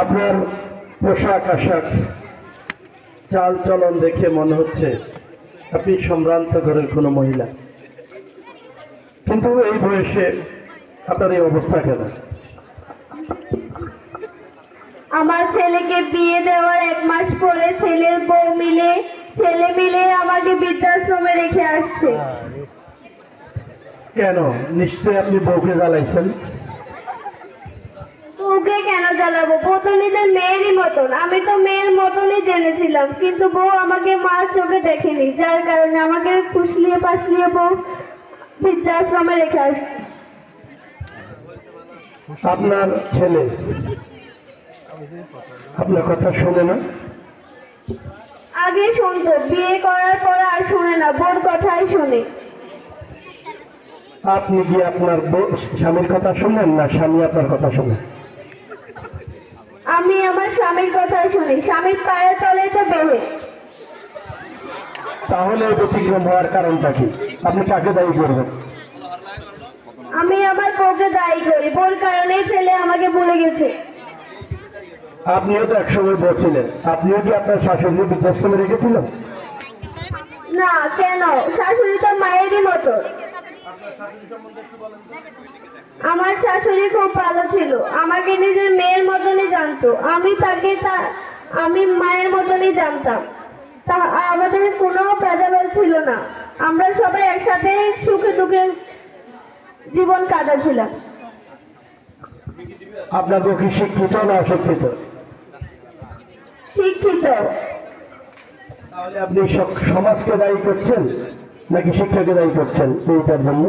আপনার পোশাক আশাক, চাল চলন দেখে মনে হচ্ছে আপনি সম্ভ্রান্ত ঘরের কোনো মহিলা। কিন্তু এই বয়সে আপনার এই অবস্থা কেন? আমার ছেলেকে বিয়ে দেওয়ার এক মাস পরে ছেলের বউ মিলে ছেলে মিলে আমাকে বৃদ্ধাশ্রমে রেখে আসছে। কেন? নিশ্চয়ই আপনি বউকে জ্বালাইছেন? বউকে কেন জ্বালাবো? বউ তো নিজের মেয়েরই মতন। আমি তো মেয়ের মতনই জেনেছিলাম কিন্তু বউ আমাকে মার চোখে দেখেনি। যার কারণে আমাকে ফুসলিয়ে পাসলিয়ে বউ বৃদ্ধাশ্রমে রেখে আসছে। আপনার ছেলে? আপনার কথা শোনে না? আগে শুনতো বিয়ে করার পর আর শুনে না বোর কথাই শুনে। আপনি কি আপনার স্বামীর কথা শোনেন না স্বামী আপনার কথা শোনেন আমি আমার স্বামীর কথাই শুনি স্বামীর পায়ের তলে তো বেহে। তাহলে ব্যতিক্রম হওয়ার কারণটা কি? আপনি কাকে দায়ী করবেন? আমি আমার বউকে দায়ী করি বোর কারণেই ছেলে আমাকে ভুলে গেছে। আপনিও তো একসময় বলছিলেন আপনিও কি আপনার শাশুড়ি বৃদ্ধাশ্রমে রেখেছিলেন? না কেন? শাশুড়ি তো মায়েরই মতো। আমার শাশুড়ি খুব ভালো ছিল। আমাকে নিজের মেয়ের মতনই জানতো। আমি তাকে তা আমি মায়ের মতনই জানতাম। তা আমাদের কোনো ভেদাভেদ ছিল না। আমরা সবাই একসাথে সুখে দুঃখে জীবন কাটাচ্ছিলাম আপনার বউ কি শিক্ষিত না অশিক্ষিত? শিক্ষিত। তাহলে আপনি সমাজকে দায়ী করছেন নাকি শিক্ষাকে দায়ী করছেন? এইটার জন্য।